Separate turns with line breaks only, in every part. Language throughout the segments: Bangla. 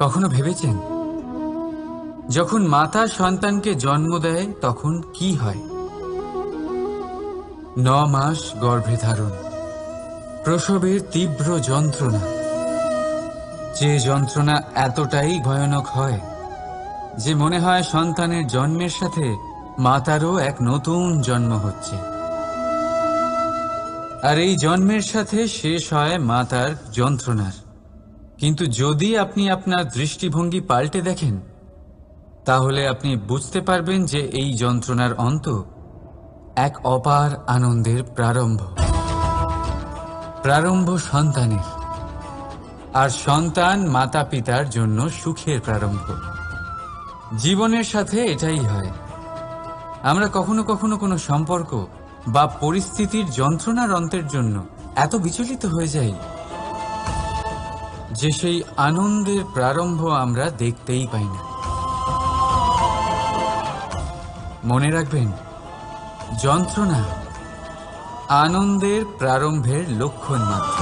কখনো ভেবেছেন? যখন মাতা সন্তানকে জন্ম দেয়, তখন কি হয়? ন মাস গর্ভে ধারণ। প্রসবের তীব্র যন্ত্রণা। যে যন্ত্রণা এতটাই ভয়ানক হয়, যে মনে হয় সন্তানের জন্মের সাথে মাতারও এক নতুন জন্ম হচ্ছে। আর এই জন্মের সাথে শেষ হয় মাতার যন্ত্রণার। কিন্তু যদি আপনি আপনার দৃষ্টিভঙ্গি পাল্টে দেখেন, তাহলে আপনি বুঝতে পারবেন যে এই যন্ত্রণার অন্ত এক অপার আনন্দের প্রারম্ভ। প্রারম্ভ সন্তানের, আর সন্তান মাতা পিতার জন্য সুখের প্রারম্ভ। জীবনের সাথে এটাই হয়। আমরা কখনো কখনো কোনো সম্পর্ক বা পরিস্থিতির যন্ত্রণার অন্তের জন্য এত বিচলিত হয়ে যাই। যে সেই আনন্দের প্রারম্ভ আমরা দেখতেই পাই না। মনে রাখবেন, যন্ত্রণা আনন্দের প্রারম্ভের লক্ষণ মাত্র।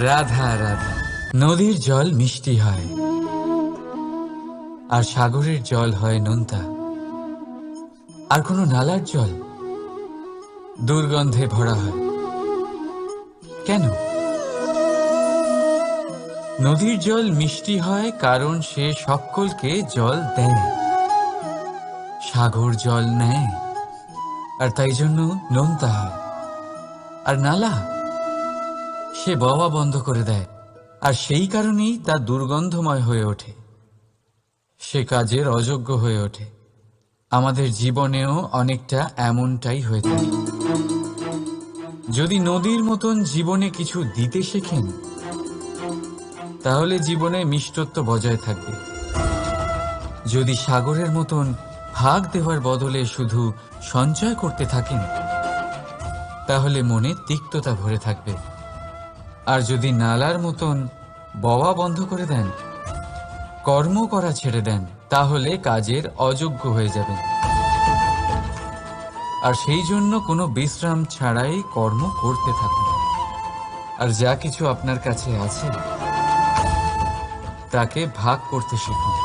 রাধা রাধা, নদীর জল মিষ্টি হয়, আর সাগরের জল হয় নোনতা। আর কোনো নালার জল দুর্গন্ধে ভরা হয়। কেন? নদীর জল মিষ্টি হয় কারণ সে সকলকে জল দেয়। সাগর জল নেয়, আর তাই জন্য নোনতা হয়। আর নালা, সে বাবা বন্ধ করে দেয়, আর সেই কারণেই তা দুর্গন্ধময় হয়ে ওঠে। সে কাজের অযোগ্য হয়ে ওঠে। আমাদের জীবনেও অনেকটা এমনটাই হয়ে থাকে। যদি নদীর মতন জীবনে কিছু দিতে শেখেন, তাহলে জীবনে মিষ্টত্ব বজায় থাকবে। যদি সাগরের মতন ভাগ দেওয়ার বদলে শুধু সঞ্চয় করতে থাকেন, তাহলে মনে তিক্ততা ভরে থাকবে। আর যদি নালার মতন বওয়া বন্ধ করে দেন, কর্ম করা ছেড়ে দেন, তাহলে কাজের অযোগ্য হয়ে যাবেন। আর সেই জন্য কোনো বিশ্রাম ছাড়াই কর্ম করতে থাকুন। আর যা কিছু আপনার কাছে আছে, তাকে ভাগ করতে শিখুন।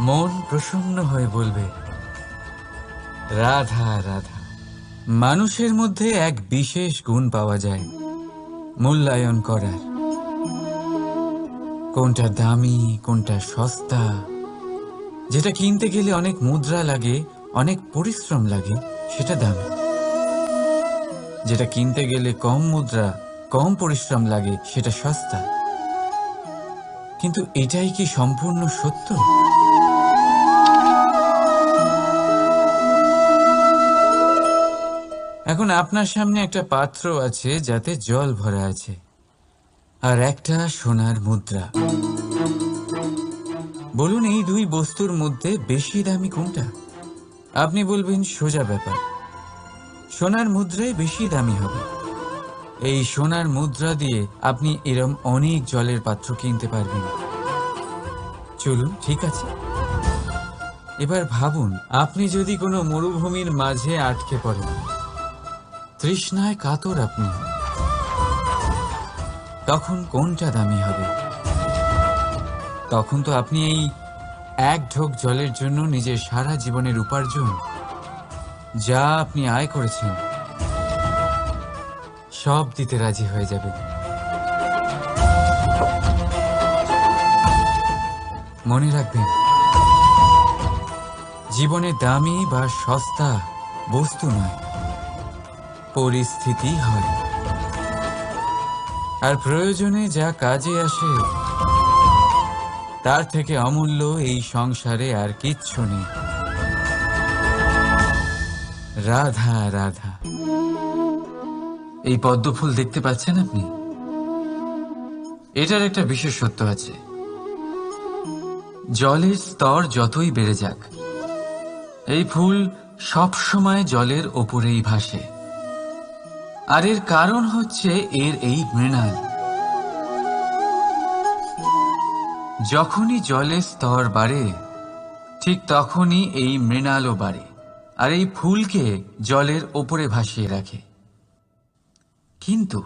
মন প্রসন্ন হয়ে বলবে, রাধা রাধা। মানুষের মধ্যে এক বিশেষ গুণ পাওয়া যায়, মূল্যায়ন করার। কোনটা দামি, কোনটা সস্তা যেটা কিনতে গেলে অনেক মুদ্রা লাগে, অনেক পরিশ্রম লাগে, সেটা দামি। যেটা কিনতে গেলে কম মুদ্রা, কম পরিশ্রম লাগে, সেটা সস্তা। কিন্তু এটাই কি সম্পূর্ণ সত্য? এখন আপনার সামনে একটা পাত্র আছে যাতে জল ভরা আছে, আর একটা সোনার মুদ্রা। বলুন, এই দুই বস্তুর মধ্যে বেশি দামি কোনটা? আপনি বলবেন, সোজা ব্যাপার। সোনার মুদ্রাই বেশি দামি হবে। এই সোনার মুদ্রা দিয়ে আপনি এরম অনেক জলের পাত্র কিনতে পারবেন। চলুন, ঠিক আছে। এবার ভাবুন, আপনি যদি কোনো মরুভূমির মাঝে আটকে পড়েন, তৃষ্ণায় কাতর আপনি তখন কোনটা দামি হবে? তখন তো আপনি এই এক ঢোক জলের জন্য নিজের সারা জীবনের উপার্জন যা আপনি আয় করেছেন, সব দিতে রাজি হয়ে যাবেন। মনে রাখবেন, জীবনে দামি বা সস্তা বস্তু নয়, পরিস্থিতি হয়। আর প্রয়োজনে যা কাজে আসে তার থেকে অমূল্য এই সংসারে আর কিচ্ছু নেই। রাধা রাধা। এই পদ্ম ফুল দেখতে পাচ্ছেন আপনি? এটার একটা বিশেষত্ব আছে। জলের স্তর যতই বেড়ে যাক, এই ফুল সব সময় জলের ওপরেই ভাসে। আর এর কারণ হচ্ছে এর এই মৃণাল। যখনই জলের স্তর বাড়ে, ঠিক তখনই এই মৃণালও বাড়ে আর এই ফুলকে জলের ওপরে ভাসিয়ে রাখে। কিন্তু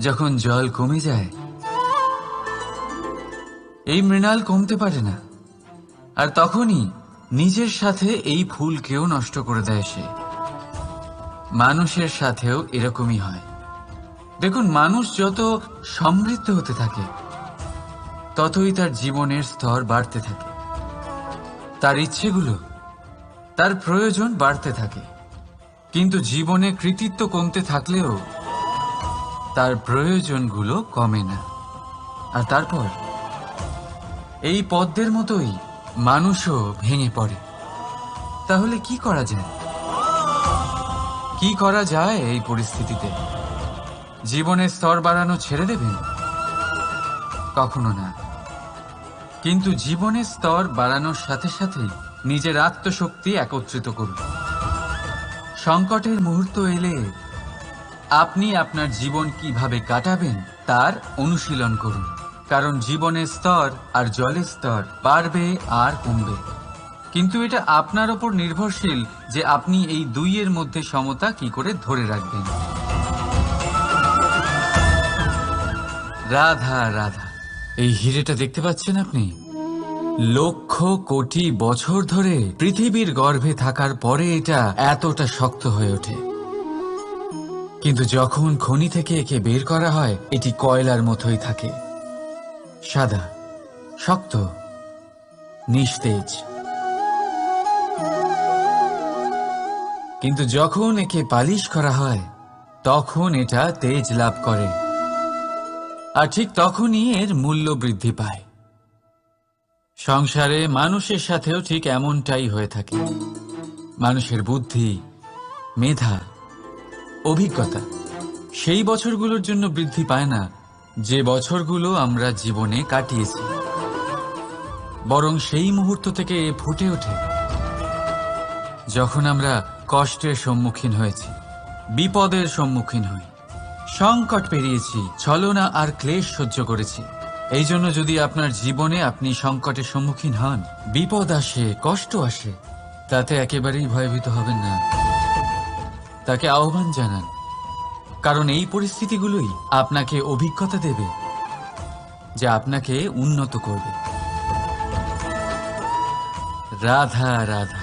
যখন জল কমে যায়, এই মৃণাল কমতে পারে না আর তখনই নিজের সাথে এই ফুলকেও নষ্ট করে দেয় সে। মানুষের সাথেও এরকমই হয়। দেখুন, মানুষ যত সমৃদ্ধ হতে থাকে ততই তার জীবনের স্তর বাড়তে থাকে। তার ইচ্ছেগুলো, তার প্রয়োজন বাড়তে থাকে। কিন্তু জীবনে কৃতিত্ব কমতে থাকলেও তার প্রয়োজনগুলো কমে না। আর তারপর, এই পদ্মের মতোই মানুষও ভেঙে পড়ে। তাহলে কি করা যায়? কি করা যায় এই পরিস্থিতিতে? জীবনের স্তর বাড়ানো ছেড়ে দেবেন? কখনো না। কিন্তু জীবনের স্তর বাড়ানোর সাথে সাথে নিজের আত্মশক্তি একত্রিত করুন সংকটের মুহূর্ত এলে আপনি আপনার জীবন কীভাবে কাটাবেন তার অনুশীলন করুন। কারণ জীবনের স্তর আর জলের স্তর বাড়বে আর কমবে। কিন্তু এটা আপনার ওপর নির্ভরশীল যে আপনি এই দুইয়ের মধ্যে সমতা কি করে ধরে রাখবেন। রাধা রাধা। এই হিরেটা দেখতে পাচ্ছেন আপনি? লক্ষ কোটি বছর ধরে পৃথিবীর গর্ভে থাকার পরে এটা এতটা শক্ত হয়ে ওঠে। কিন্তু যখন খনি থেকে একে বের করা হয়, এটি কয়লার মতোই থাকে। সাদা, শক্ত, নিস্তেজ। কিন্তু যখন একে পালিশ করা হয়, তখন এটা তেজ লাভ করে। আর ঠিক তখনই এর মূল্য বৃদ্ধি পায়। সংসারে মানুষের সাথেও ঠিক এমনটাই হয়ে থাকে। মানুষের বুদ্ধি, মেধা, অভিজ্ঞতা, সেই বছরগুলোর জন্য বৃদ্ধি পায় না যে বছরগুলো আমরা জীবনে কাটিয়েছি। বরং সেই মুহূর্ত থেকে ফুটে ওঠে। যখন আমরা কষ্টের সম্মুখীন হয়েছি, বিপদের সম্মুখীন হই সংকট পেরিয়েছি, ছলনা আর ক্লেশ সহ্য করেছি। এই জন্য যদি আপনার জীবনে আপনি সংকটের সম্মুখীন হন, বিপদ আসে, কষ্ট আসে, তাতে একেবারেই ভয়ভীত হবেন না। তাকে আহ্বান জানান, কারণ এই পরিস্থিতিগুলোই আপনাকে অভিজ্ঞতা দেবে, যা আপনাকে উন্নত করবে। রাধা রাধা।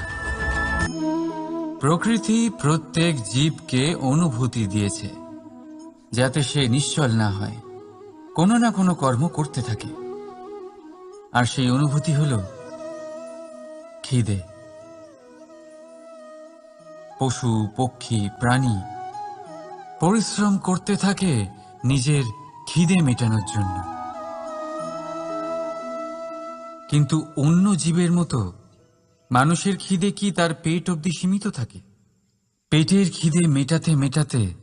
প্রকৃতি প্রত্যেক জীবকে অনুভূতি দিয়েছে। যাতে সে নিশ্চল না হয়। কোনো না কোনো কর্ম করতে থাকে। আর সেই অনুভূতি হল খিদে। পশু, পক্ষী, প্রাণী পরিশ্রম করতে থাকে নিজের খিদে মেটানোর জন্য। কিন্তু অন্য জীবের মতো মানুষের খিদে কি তার পেট অবধি সীমিত থাকে? পেটের খিদে মেটাতে মেটাতে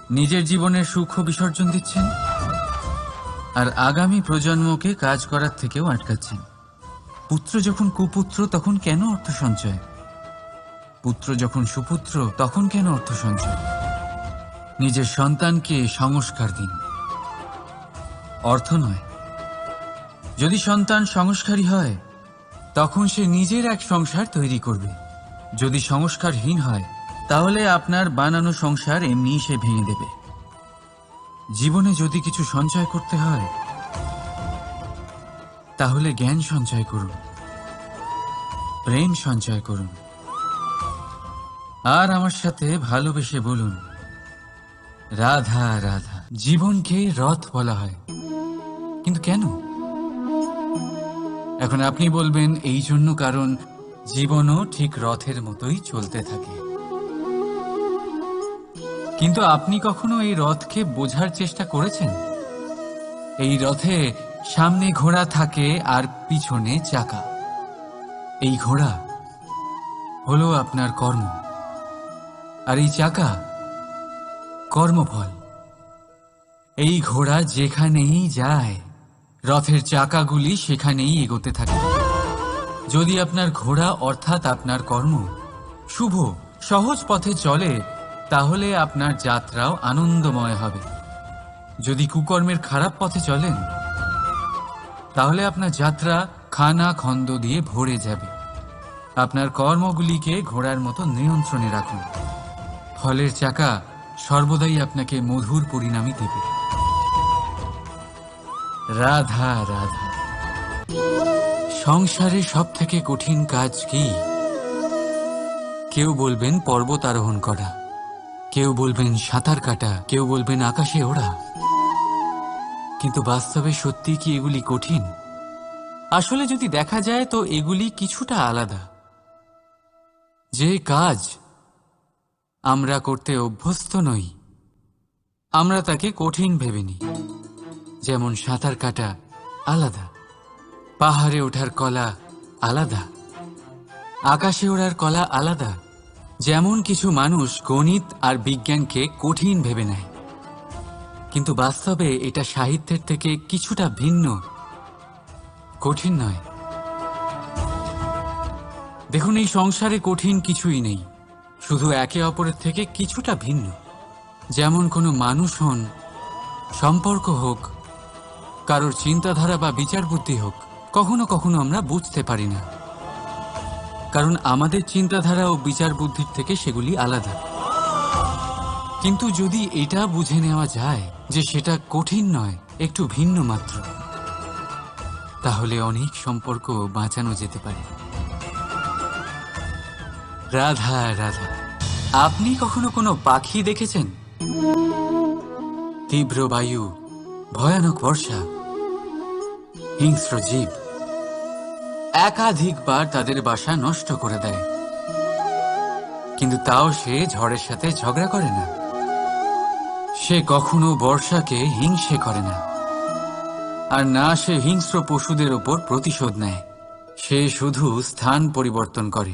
নিজের জীবনের সুখ বিসর্জন দিচ্ছেন? আর আগামী প্রজন্মকে কাজ করার থেকেও আটকাচ্ছেন। পুত্র যখন কুপুত্র, তখন কেন অর্থ সঞ্চয়? পুত্র যখন সুপুত্র, তখন কেন অর্থ সঞ্চয়? নিজের সন্তানকে সংস্কার দিন। অর্থ নয়। যদি সন্তান সংস্কারী হয়, তখন সে নিজের এক সংসার তৈরি করবে। যদি সংস্কারহীন হয় তাহলে আপনার বানানো সংসার এমনি সে ভেঙে দেবে। জীবনে যদি কিছু সঞ্চয় করতে হয়, তাহলে জ্ঞান সঞ্চয় করুন, প্রেম সঞ্চয় করুন, আর আমার সাথে ভালোবেসে বলুন, রাধা রাধা। জীবনকে রথ বলা হয়। কিন্তু কেন? এখন আপনি বলবেন, এই জন্য কারণ জীবনও ঠিক রথের মতোই চলতে থাকে। কিন্তু আপনি কখনো এই রথকে বোঝার চেষ্টা করেছেন? এই রথে সামনে ঘোড়া থাকে আর পিছনে চাকা। এই ঘোড়া হলো আপনার কর্ম। আর এই চাকা কর্মফল। এই ঘোড়া যেখানেই যায়, রথের চাকাগুলি সেখানেই এগোতে থাকে। যদি আপনার ঘোড়া অর্থাৎ আপনার কর্ম শুভ, সহজ পথে চলে তাহলে আপনার যাত্রাও আনন্দময় হবে। যদি কুকর্মের খারাপ পথে চলেন, তাহলে আপনার যাত্রা খানা খন্দ দিয়ে ভরে যাবে। আপনার কর্মগুলিকে ঘোড়ার মতো নিয়ন্ত্রণে রাখুন। ফলের চাকা সর্বদাই আপনাকে মধুর পরিণামই দেবে। রাধা রাধা। সংসারে সব থেকে কঠিন কাজ কি? কেউ বলবেন পর্বত আরোহণ করা। কেউ বলবেন সাঁতার কাটা, কেউ বলবেন আকাশে ওড়া। কিন্তু বাস্তবে সত্যি কি এগুলি কঠিন? আসলে যদি দেখা যায়, তো এগুলি কিছুটা আলাদা। যে কাজ আমরা করতে অভ্যস্ত নই, আমরা তাকে কঠিন ভেবে নিই। যেমন সাঁতার কাটা আলাদা, পাহাড়ে ওঠার কলা আলাদা, আকাশে ওড়ার কলা আলাদা যেমন কিছু মানুষ গণিত আর বিজ্ঞানকে কঠিন ভেবে নেয়। কিন্তু বাস্তবে এটা সাহিত্যের থেকে কিছুটা ভিন্ন, কঠিন নয়। দেখুন, এই সংসারে কঠিন কিছুই নেই, শুধু একে অপরের থেকে কিছুটা ভিন্ন। যেমন কোনো মানুষ হন, সম্পর্ক হোক, কারোর চিন্তাধারা বা বিচার বুদ্ধি হোক, কখনো কখনো আমরা বুঝতে পারি না। কারণ আমাদের চিন্তাধারা ও বিচার বুদ্ধির থেকে সেগুলি আলাদা। কিন্তু যদি এটা বুঝে নেওয়া যায় যে সেটা কঠিন নয়, একটু ভিন্ন মাত্র, তাহলে অনেক সম্পর্ক বাঁচানো যেতে পারে। রাধা রাধা, আপনি কখনো কোনো পাখি দেখেছেন? তীব্র বায়ু, ভয়ানক বর্ষা, হিংস্র জীব। একাধিকবার তাদের বাসা নষ্ট করে দেয়। কিন্তু তাও সে ঝড়ের সাথে ঝগড়া করে না। সে কখনো বর্ষাকে হিংসে করে না। আর না সে হিংস্র পশুদের ওপর প্রতিশোধ নেয়। সে শুধু স্থান পরিবর্তন করে।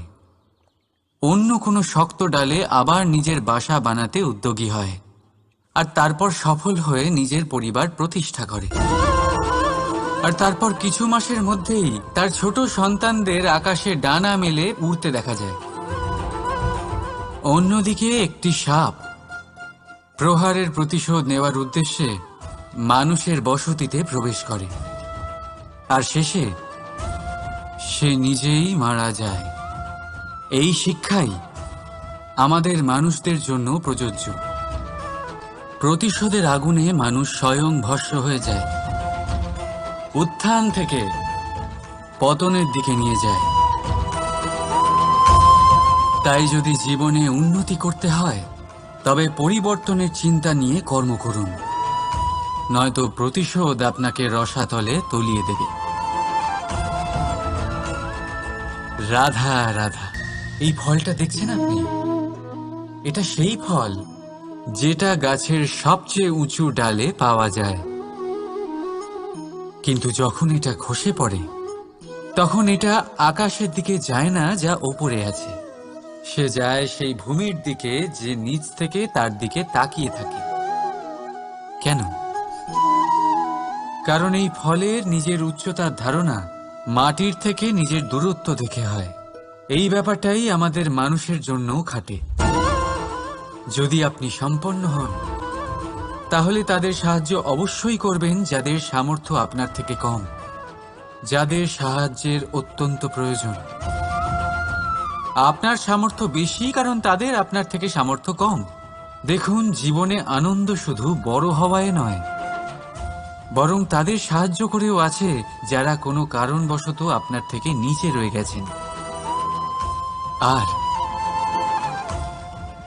অন্য কোনো শক্ত ডালে আবার নিজের বাসা বানাতে উদ্যোগী হয়। আর তারপর সফল হয়ে নিজের পরিবার প্রতিষ্ঠা করে। আর তারপর কিছু মাসের মধ্যেই তার ছোট সন্তানদের আকাশে ডানা মেলে উড়তে দেখা যায়। অন্যদিকে একটি সাপ প্রহারের প্রতিশোধ নেওয়ার উদ্দেশ্যে মানুষের বসতিতে প্রবেশ করে। আর শেষে সে নিজেই মারা যায়। এই শিক্ষাই আমাদের মানুষদের জন্য প্রযোজ্য। প্রতিশোধের আগুনে মানুষ স্বয়ং ভস্য হয়ে যায়। উত্থান থেকে পতনের দিকে নিয়ে যায়। তাই যদি জীবনে উন্নতি করতে হয়, তবে পরিবর্তনের চিন্তা নিয়ে কর্ম করুন। নয়তো প্রতিশোধ আপনাকে রসাতলে তলিয়ে দেবে। রাধা রাধা, এই ফলটা দেখছেন আপনি? এটা সেই ফল যেটা গাছের সবচেয়ে উঁচু ডালে পাওয়া যায়। কিন্তু যখন এটা খসে পড়ে, তখন এটা আকাশের দিকে যায় না যা ওপরে আছে। সে যায় সেই ভূমির দিকে যে নিচ থেকে তার দিকে তাকিয়ে থাকে। কেন? কারণ এই ফলের নিজের উচ্চতার ধারণা মাটির থেকে নিজের দূরত্ব দেখে হয়। এই ব্যাপারটাই আমাদের মানুষের জন্যও খাটে। যদি আপনি সম্পন্ন হন তাহলে তাদের সাহায্য অবশ্যই করবেন যাদের সামর্থ্য আপনার থেকে কম, যাদের সাহায্যের অত্যন্ত প্রয়োজন। আপনার সামর্থ্য বেশি কারণ তাদের আপনার থেকে সামর্থ্য কম। দেখুন, জীবনে আনন্দ শুধু বড় হওয়ায় নয়, বরং তাদের সাহায্য করেও আছে যারা কোনো কারণবশত আপনার থেকে নিচে রয়ে গেছেন। আর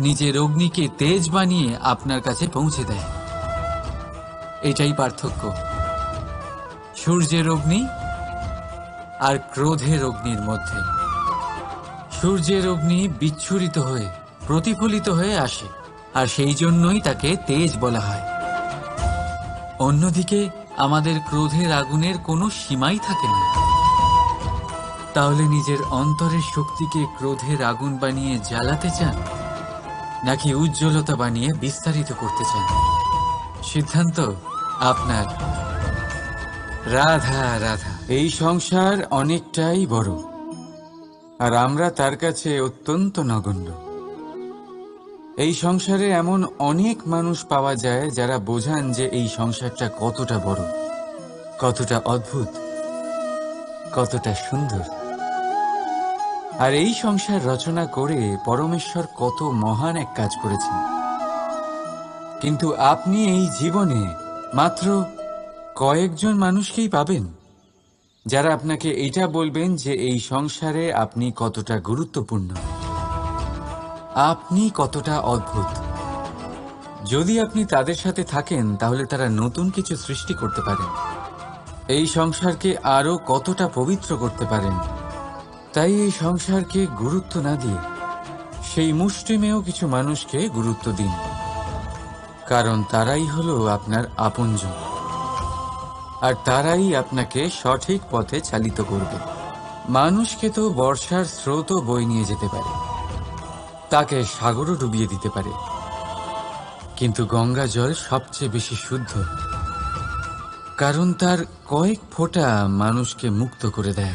নিজের অগ্নিকে তেজ বানিয়ে আপনার কাছে পৌঁছে দেয়। এটাই পার্থক্য। সূর্যের অগ্নি আর ক্রোধের অগ্নির মধ্যে। সূর্যের অগ্নি বিচ্ছুরিত হয়ে, প্রতিফলিত হয়ে আসে, আর সেই জন্যই তাকে তেজ বলা হয়। অন্যদিকে, আমাদের ক্রোধের আগুনের কোনো সীমাই থাকে না। তাহলে নিজের অন্তরের শক্তিকে ক্রোধের আগুন বানিয়ে জ্বালাতে চান? নাকি উজ্জ্বলতা বানিয়ে বিস্তারিত করতে চান? সিদ্ধান্ত আপনার। রাধা রাধা। এই সংসার অনেকটাই বড়, আর আমরা তার কাছে অত্যন্ত নগণ্য। এই সংসারে এমন অনেক মানুষ পাওয়া যায় যারা বোঝান যে এই সংসারটা কতটা বড়, কতটা অদ্ভুত, কতটা সুন্দর। আর এই সংসার রচনা করে পরমেশ্বর কত মহান এক কাজ করেছেন। কিন্তু আপনি এই জীবনে মাত্র কয়েকজন মানুষকেই পাবেন, যারা আপনাকে এটা বলবেন যে এই সংসারে আপনি কতটা গুরুত্বপূর্ণ। আপনি কতটা অদ্ভুত। যদি আপনি তাদের সাথে থাকেন, তাহলে তারা নতুন কিছু সৃষ্টি করতে পারেন। এই সংসারকে আরও কতটা পবিত্র করতে পারেন। তাই এই সংসারকে গুরুত্ব না দিয়ে সেই মুষ্টিমেয় কিছু মানুষকে গুরুত্ব দিন। কারণ তারাই হলো আপনার আপনজন। আর তারাই আপনাকে সঠিক পথে চালিত করবে। মানুষকে তো বর্ষার স্রোতও বই নিয়ে যেতে পারে। তাকে সাগরও ডুবিয়ে দিতে পারে। কিন্তু গঙ্গা জল সবচেয়ে বেশি শুদ্ধ। কারণ তার কয়েক ফোঁটা মানুষকে মুক্ত করে দেয়।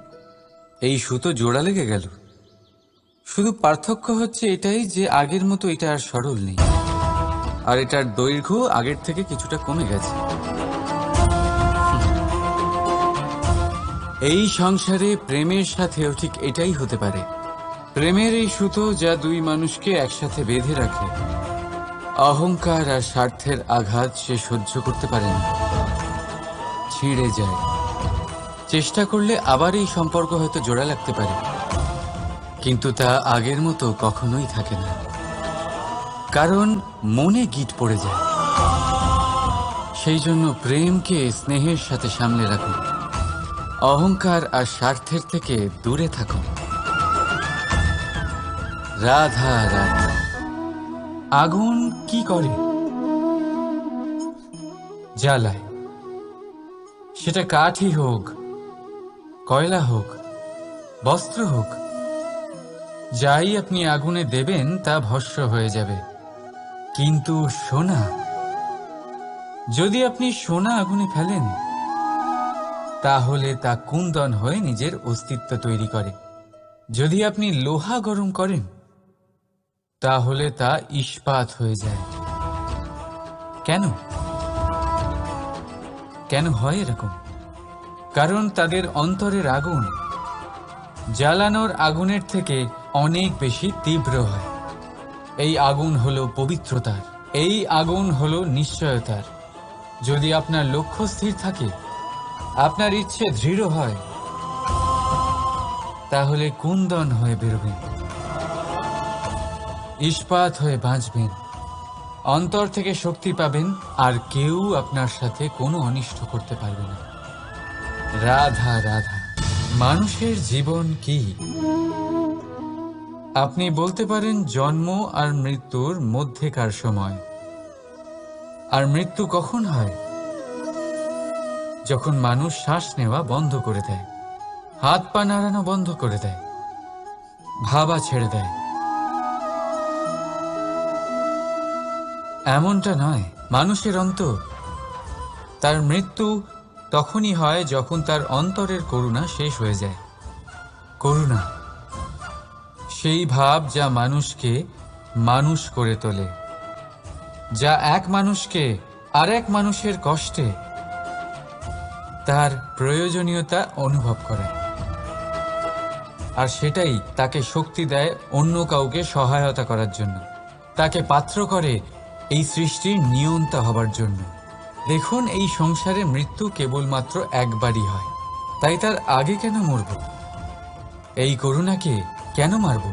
এই সুতো জোড়া লেগে গেল। শুধু পার্থক্য হচ্ছে এটাই যে আগের মতো এটা আর সরল নেই। আর এটার দৈর্ঘ্য আগের থেকে কিছুটা কমে গেছে। এই সংসারে প্রেমের সাথেও ঠিক এটাই হতে পারে। প্রেমের এই সুতো যা দুই মানুষকে একসাথে বেঁধে রাখে। অহংকার আর স্বার্থের আঘাত সে সহ্য করতে পারে না। ছিঁড়ে যায়। চেষ্টা করলে আবার এই সম্পর্ক হয়তো জোড়া লাগতে পারে। কিন্তু তা আগের মতো কখনোই থাকে না। কারণ মনে গিট পড়ে যায়। সেই জন্য প্রেমকে স্নেহের সাথে সামলে রাখুন। অহংকার আর স্বার্থের থেকে দূরে থাকুন। রাধা রাধা। আগুন কি করে? জ্বালায়। সেটা কাঠই হোক কয়লা হোক, বস্ত্র হোক, যাই আপনি আগুনে দেবেন তা ভস্য হয়ে যাবে। কিন্তু সোনা, যদি আপনি সোনা আগুনে ফেলেন, তাহলে তা কুন্দন হয়ে নিজের অস্তিত্ব তৈরি করে। যদি আপনি লোহা গরম করেন, তাহলে তা ইস্পাত হয়ে যায়। কেন? কেন হয় এরকম? কারণ তাদের অন্তরের আগুন জ্বালানোর আগুনের থেকে অনেক বেশি তীব্র হয়। এই আগুন হলো পবিত্রতার। এই আগুন হলো নিশ্চয়তার। যদি আপনার লক্ষ্য স্থির থাকে, আপনার ইচ্ছে দৃঢ় হয়, তাহলে কুন্দন হয়ে বেরোবেন। ইস্পাত হয়ে বাঁচবেন। অন্তর থেকে শক্তি পাবেন, আর কেউ আপনার সাথে কোনো অনিষ্ট করতে পারবে না। রাধা রাধা, মানুষের জীবন কি? আপনি বলতে পারেন জন্ম আর মৃত্যুর মধ্যেকার সময়। আর মৃত্যু কখন হয়? যখন মানুষ শ্বাস নেওয়া বন্ধ করে দেয়, হাত পা নাড়ানো বন্ধ করে দেয়, ভাবা ছেড়ে দেয়। এমনটা নয়, মানুষের অন্ত তার মৃত্যু তখনই হয় যখন তার অন্তরের করুণা শেষ হয়ে যায়। করুণা। সেই ভাব যা মানুষকে মানুষ করে তোলে। যা এক মানুষকে আর এক মানুষের কষ্টে তার প্রয়োজনীয়তা অনুভব করে। আর সেটাই তাকে শক্তি দেয় অন্য কাউকে সহায়তা করার জন্য। তাকে পাত্র করে এই সৃষ্টির নিয়ন্তা হবার জন্য। দেখুন, এই সংসারে মৃত্যু কেবলমাত্র একবারই হয়। তাই তার আগে কেন মরব? এই করুণাকে কেন মারব?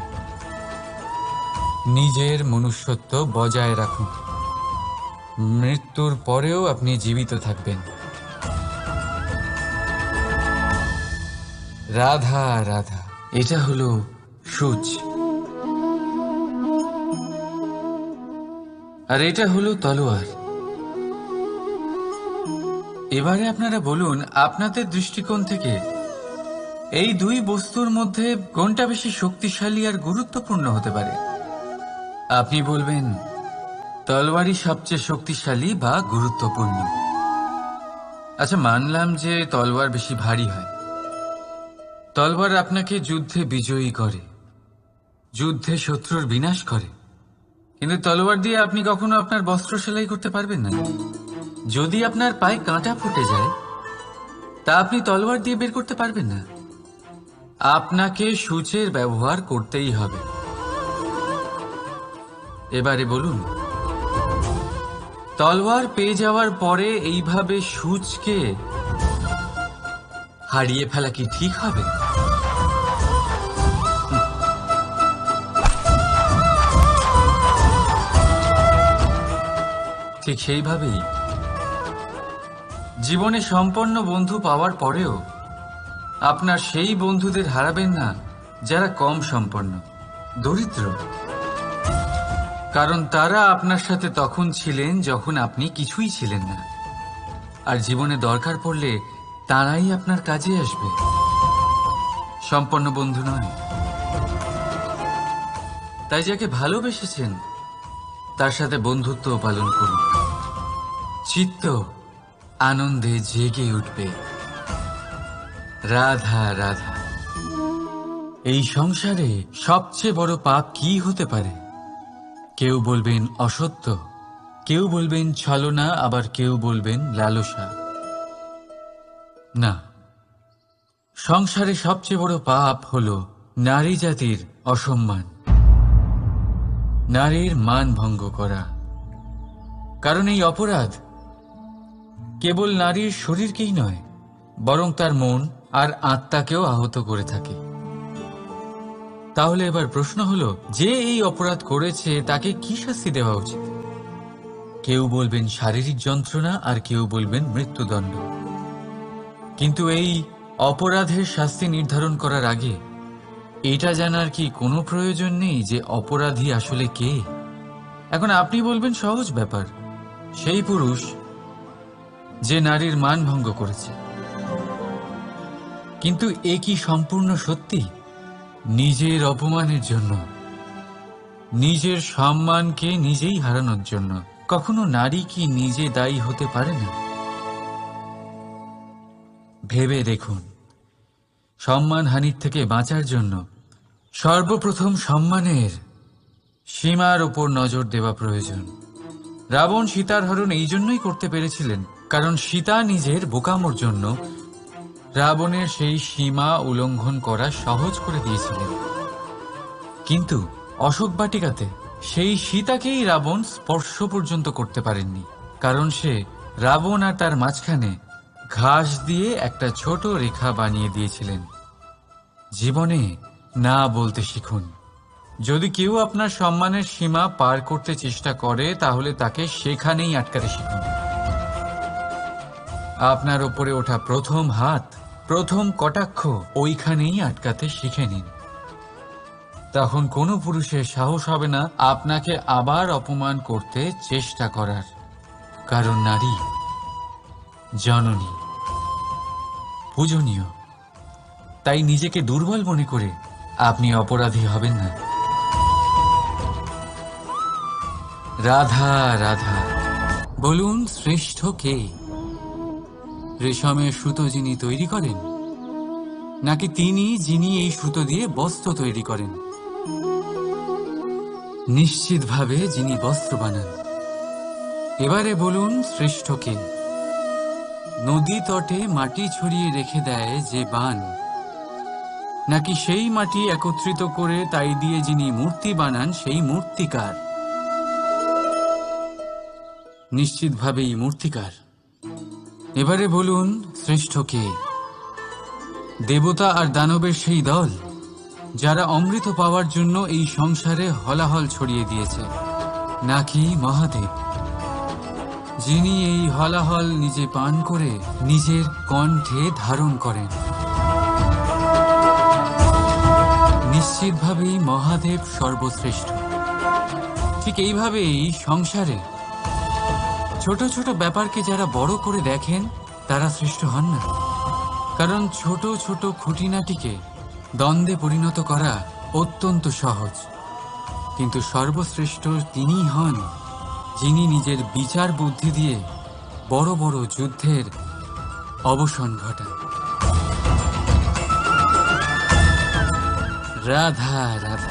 নিজের মনুষ্যত্ব বজায় রাখুন। মৃত্যুর পরেও আপনি জীবিত থাকবেন। রাধা রাধা, এটা হলো সূচ। আর এটা হলো তলোয়ার। এবারে আপনারা বলুন, আপনাদের দৃষ্টিকোণ থেকে এই দুই বস্তুর মধ্যে কোনটা বেশি শক্তিশালী আর গুরুত্বপূর্ণ হতে পারে? আপনি বলবেন তলোয়ারই সবচেয়ে শক্তিশালী বা গুরুত্বপূর্ণ। আচ্ছা মানলাম যে তলোয়ার বেশি ভারী হয়। তলোয়ার আপনাকে যুদ্ধে বিজয়ী করে, যুদ্ধে শত্রুর বিনাশ করে। কিন্তু তলোয়ার দিয়ে আপনি কখনো আপনার বস্ত্র সেলাই করতে পারবেন না। যদি আপনার পায়ে কাঁটা ফুটে যায়, তা আপনি তলোয়ার দিয়ে বের করতে পারবেন না। আপনাকে সূচের ব্যবহার করতেই হবে। এবারে বলুন, তলোয়ার পেয়ে যাওয়ার পরে এইভাবে সূচকে হারিয়ে ফেলা কি ঠিক হবে? ঠিক সেইভাবেই জীবনে সম্পন্ন বন্ধু পাওয়ার পরেও আপনার সেই বন্ধুদের হারাবেন না যারা কম সম্পন্ন, দরিদ্র। কারণ তারা আপনার সাথে তখন ছিলেন যখন আপনি কিছুই ছিলেন না। আর জীবনে দরকার পড়লে তারাই আপনার কাজে আসবে। সম্পন্ন বন্ধু নয়। তাই যাকে ভালোবেসেছেন, তার সাথে বন্ধুত্ব পালন করুন। চিত্ত আনন্দে জেগে উঠবে। রাধা রাধা। এই সংসারে সবচেয়ে বড় পাপ কি হতে পারে? কেউ বলবেন অসত্য, কেউ বলবেন ছলনা, আবার কেউ বলবেন লালসা। না, সংসারে সবচেয়ে বড় পাপ হল নারী জাতির অসম্মান। নারীর মান ভঙ্গ করা। কারণ এই অপরাধ কেবল নারীর শরীরকেই নয়, বরং তার মন আর আত্মাকেও আহত করে থাকে। তাহলে এবার প্রশ্ন হলো, যে এই অপরাধ করেছে তাকে কি শাস্তি দেওয়া উচিত? কেউ বলবেন শারীরিক যন্ত্রণা আর কেউ বলবেন মৃত্যুদণ্ড। কিন্তু এই অপরাধের শাস্তি নির্ধারণ করার আগে এটা জানার কি কোনো প্রয়োজন নেই যে অপরাধী আসলে কে? এখন আপনি বলবেন সহজ ব্যাপার, সেই পুরুষ যে নারীর মান ভঙ্গ করেছে। কিন্তু এ কি সম্পূর্ণ সত্যি? নিজের অপমানের জন্য। নিজের সম্মানকে নিজেই হারানোর জন্য। কখনো নারী কি নিজে দায়ী হতে পারে না? ভেবে দেখুন সম্মানহানির থেকে বাঁচার জন্য সর্বপ্রথম সম্মানের সীমার ওপর নজর দেওয়া প্রয়োজন। রাবণ সীতার হরণ এই জন্যই করতে পেরেছিলেন কারণ সীতা নিজের বোকামোর জন্য রাবণের সেই সীমা উল্লঙ্ঘন করা সহজ করে দিয়েছিলেন। কিন্তু অশোক বাটিকাতে সেই সীতাকেই রাবণ স্পর্শ পর্যন্ত করতে পারেননি, কারণ সে রাবণ আর তার মাঝখানে ঘাস দিয়ে একটা ছোট রেখা বানিয়ে দিয়েছিলেন। জীবনে না বলতে শিখুন। যদি কেউ আপনার সম্মানের সীমা পার করতে চেষ্টা করে, তাহলে তাকে সেখানেই আটকাতে শিখুন। আপনার ওপরে ওঠা প্রথম হাত, প্রথম কটাক্ষ ওইখানেই আটকাতে শিখে নিন। তখন কোনো পুরুষের সাহস হবে না আপনাকে আবার অপমান করতে চেষ্টা করার। কারণ নারী জননী, পূজনীয়। তাই নিজেকে দুর্বল মনে করে আপনি অপরাধী হবেন না। রাধা রাধা, বলুন শ্রেষ্ঠ কে? রেশমের সুতো যিনি তৈরি করেন, নাকি তিনি যিনি এই সুতো দিয়ে বস্ত্র তৈরি করেন? নিশ্চিতভাবে যিনি বস্ত্র বানান। এবারে বলুন শ্রেষ্ঠ কে নদী তটে মাটি ছড়িয়ে রেখে দেয় যে বান, নাকি সেই মাটি একত্রিত করে তাই দিয়ে যিনি মূর্তি বানান, সেই মূর্তিকার? নিশ্চিতভাবেই মূর্তিকার। এবারে বলুন, শ্রেষ্ঠ কে? দেবতা আর দানবের সেই দল, যারা অমৃত পাওয়ার জন্য এই সংসারে হলাহল ছড়িয়ে দিয়েছে। নাকি মহাদেব? যিনি এই হলাহল নিজে পান করে নিজের কণ্ঠে ধারণ করেন। নিশ্চিতভাবেই মহাদেব সর্বশ্রেষ্ঠ। ঠিক এইভাবেই সংসারে ছোট ছোট ব্যাপারকে যারা বড় করে দেখেন, তারা শ্রেষ্ঠ হন না। কারণ ছোট ছোট খুঁটিনাটিকে দ্বন্দ্বে পরিণত করা অত্যন্ত সহজ। কিন্তু সর্বশ্রেষ্ঠ তিনিই হন, যিনি নিজের বিচার বুদ্ধি দিয়ে বড় বড় যুদ্ধের অবসান ঘটান। রাধা রাধা।